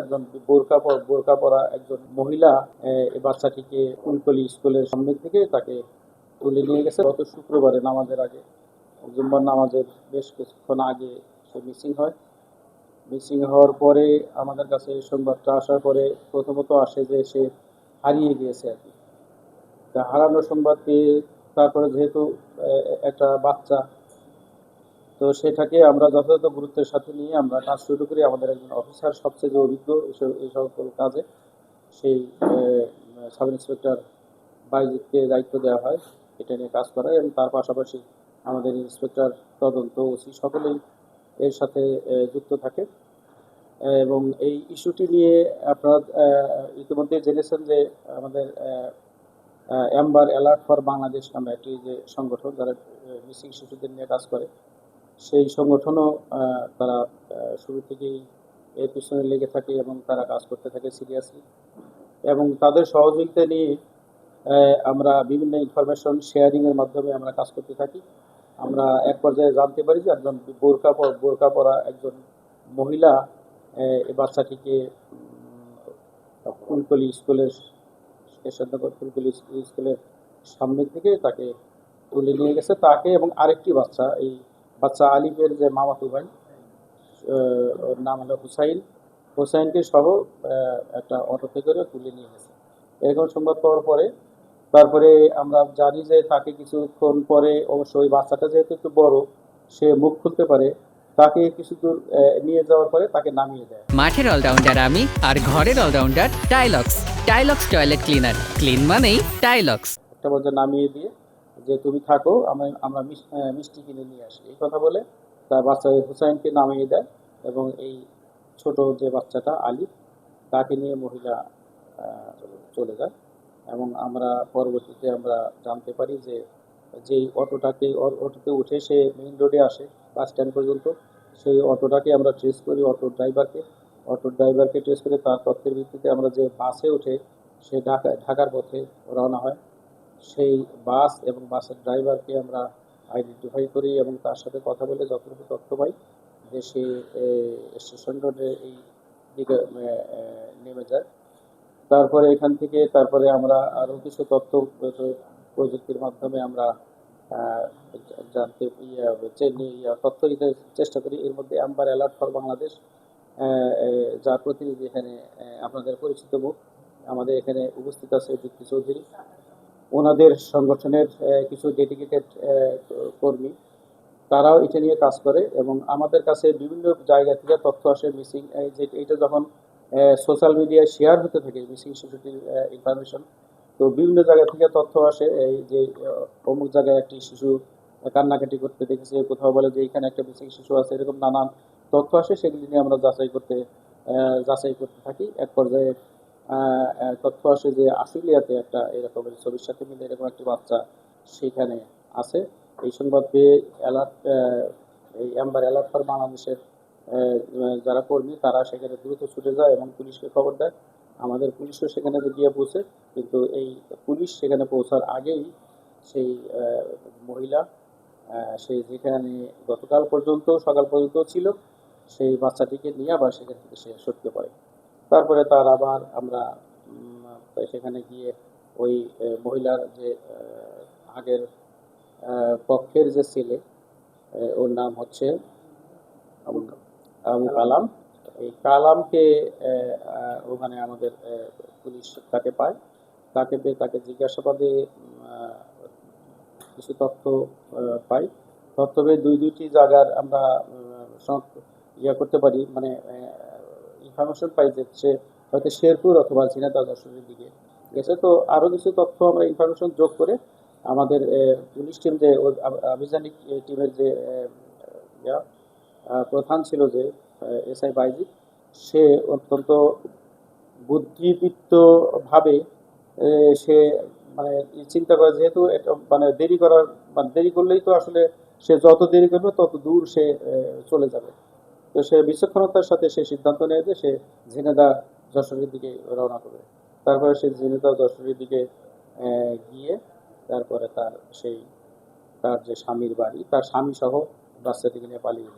একজন বোরকা বোরকা পরা একজন মহিলা এই বাচ্চাটিকে কুলকলি স্কুলের সামনে থেকে তাকে তুলে নিয়ে গেছে। গত শুক্রবারে নামাজের আগে জুম্বার নামাজের বেশ কিছুক্ষণ আগে সে মিসিং হয়। মিসিং হওয়ার পরে আমাদের কাছে সংবাদটা আসার পরে প্রথমত আসে যে সে হারিয়ে গিয়েছে আর কি। হারানোর সংবাদ পেয়ে তারপরে যেহেতু একটা বাচ্চা তো সেটাকে আমরা যথাযথ গুরুত্বের সাথে নিয়ে আমরা কাজ শুরু করি। আমাদের একজন অফিসার সবচেয়ে যে অভিজ্ঞ এই সকল কাজে, সেই সাব ইন্সপেক্টর বাইজিৎকে দায়িত্ব দেওয়া হয়, এটা নিয়ে কাজ করা এবং তার পাশাপাশি আমাদের ইন্সপেক্টর তদন্ত ওসি সকলেই এর সাথে যুক্ত থাকে। এবং এই ইস্যুটি নিয়ে আপনারা ইতিমধ্যে জেনেছেন যে আমাদের অ্যাম্বার অ্যালার্ট ফর বাংলাদেশ নামে একটি যে সংগঠন, যারা মিসিং শিশুদের নিয়ে কাজ করে সেই সংগঠনও তারা শুরু থেকেই এর পিছনে লেগে থাকে এবং তারা কাজ করতে থাকে সিরিয়াসলি এবং তাদের সহযোগিতা নিয়ে আমরা বিভিন্ন ইনফরমেশন শেয়ারিংয়ের মাধ্যমে আমরা কাজ করতে থাকি। আমরা এক পর্যায়ে জানতে পারি যে একজন বোরকা বোরকা পরা একজন মহিলা বাচ্চাটিকে ফুলকলি স্কুলের কেশবনগর ফুলকলি স্কুলের সামনে থেকে তাকে তুলে নিয়ে গেছে। তাকে এবং আরেকটি বাচ্চা, এই বাচ্চা আলিফের যে মামাতু ভাই ওর নাম হলো হুসাইন। হুসাইনকে সহ একটা অটোতে করে তুলে নিয়ে গেছে। এরকম সংবাদ পাওয়ার পরে তারপরে আমরা জানি যে তাকে কিছুক্ষণ পরে অবশ্য ওই বাচ্চাটা যেহেতু একটু বড় সে মুখ খুলতে পারে তাকে কিছু দূর নিয়ে যাওয়ার পরে তাকে নামিয়ে দেয়। মাঠের অলরাউন্ডার আমি আর ঘরের allrounder Tilex. Tilex toilet cleaner. Clean মানেই টাইলক্স। একটা পর্যায়ে নামিয়ে দিয়ে যে তুমি থাকো, আমি, আমরা মিষ্টি কিনে নিয়ে আসি। এই কথা বলে তার বাচ্চা হুসাইনকে নামিয়ে দেয় এবং এই ছোট যে বাচ্চাটা আলিফ তাকে নিয়ে মহিলা চলে যায়। এবং আমরা পরবর্তীতে আমরা জানতে পারি যে যেই অটোটাকে অটোতে উঠে সে মেইন রোডে আসে, বাস স্ট্যান্ড পর্যন্ত, সেই অটোটাকে আমরা ট্রেস করি অটো ড্রাইভারকে। অটো ড্রাইভারকে ট্রেস করে তার তথ্যের ভিত্তিতে আমরা যে বাসে উঠে সে ঢাকা, ঢাকার পথে রওনা হয়। সেই বাস এবং বাসের ড্রাইভারকে আমরা আইডেন্টিফাই করি এবং তার সাথে কথা বলে যতটুকু তথ্য পাই যে সে স্টেশন রোডে এই দিকে নেমে যায়। তারপরে এখান থেকে তারপরে আমরা আরও কিছু তথ্য প্রযুক্তির মাধ্যমে আমরা জানতে তথ্য দিতে চেষ্টা করি। এর মধ্যে অ্যাম্বার অ্যালার্ট ফর বাংলাদেশ যার প্রতিনিধি এখানে আপনাদের পরিচিত মুখ। আমাদের এখানে উপস্থিত আছে দীপ্তি চৌধুরী। ওনাদের সংগঠনের কিছু ডেডিকেটেড কর্মী, তারাও এটা নিয়ে কাজ করে এবং আমাদের কাছে বিভিন্ন জায়গা থেকে তথ্য আসে মিসিং যে এটা যখন সোশ্যাল মিডিয়ায় শেয়ার হতে থাকে মিসিং শিশুটির ইনফরমেশন তো বিভিন্ন জায়গা থেকে তথ্য আসে, এই যে অমুক জায়গায় একটি শিশু কান্নাকাটি করতে দেখেছে, কোথাও বলে যে এখানে একটা মিসিং শিশু আছে, এরকম নানান তথ্য আসে, সেগুলি নিয়ে আমরা যাচাই করতে যাচাই করতে থাকি। এক পর্যায়ে তথ্য আসে যে আশুলিয়াতে একটা এরকমের ছবির সাথে মিলে এরকম একটি বাচ্চা সেখানে আছে। এই সংবাদ পেয়ে অ্যালার্ট এই অ্যাম্বার অ্যালার্ট ফর বাংলাদেশের যারা কর্মী, তারা সেখানে দ্রুত ছুটে যায় এবং পুলিশকে খবর দেয়। আমাদের পুলিশও সেখানে গিয়ে পৌঁছে, কিন্তু এই পুলিশ সেখানে পৌঁছার আগেই সেই মহিলা সে যেখানে গতকাল পর্যন্ত, সকাল পর্যন্ত ছিল, সেই বাচ্চাটিকে নিয়ে আবার সেখান থেকে সে সরতে পড়ে। তারপরে তার আবার আমরা সেখানে গিয়ে ওই মহিলার যে আগের পক্ষের যে ছেলে ওর নাম হচ্ছে আবু কালাম। এই কালামকে ওখানে আমাদের পুলিশ তাকে পায়। তাকে পেয়ে তাকে জিজ্ঞাসাবাদে কিছু তথ্য পাই। তথ্য পেয়ে দুই দুইটি জায়গার আমরা ইয়া করতে পারি। মানে ইনফরমেশন পাই যে সে হয়তো শেরপুর অথবা ঝিনাইদহ যশোরের দিকে গেছে। তো আরও কিছু তথ্য আমরা ইনফরমেশন যোগ করে আমাদের পুলিশ টিম যে আভিযানিক টিমের যে প্রধান ছিল যে এস আই বাইজিৎ সে অত্যন্ত বুদ্ধিদীপ্তভাবে আহ, সে মানে চিন্তা করে যেহেতু এটা মানে দেরি করার মানে দেরি করলেই তো আসলে সে যত দেরি করবে তত দূর সে চলে যাবে। তো সে বিচক্ষণতার সাথে সে সিদ্ধান্ত নেয় যে সে ঝিনেদা যশোরের দিকে রওনা করবে তারপরে সে ঝিনেদা যশোরের দিকে গিয়ে তারপরে তার সেই, তার যে স্বামীর বাড়ি, তার স্বামী সহ বাচ্চাটিকে নিয়ে পালিয়ে।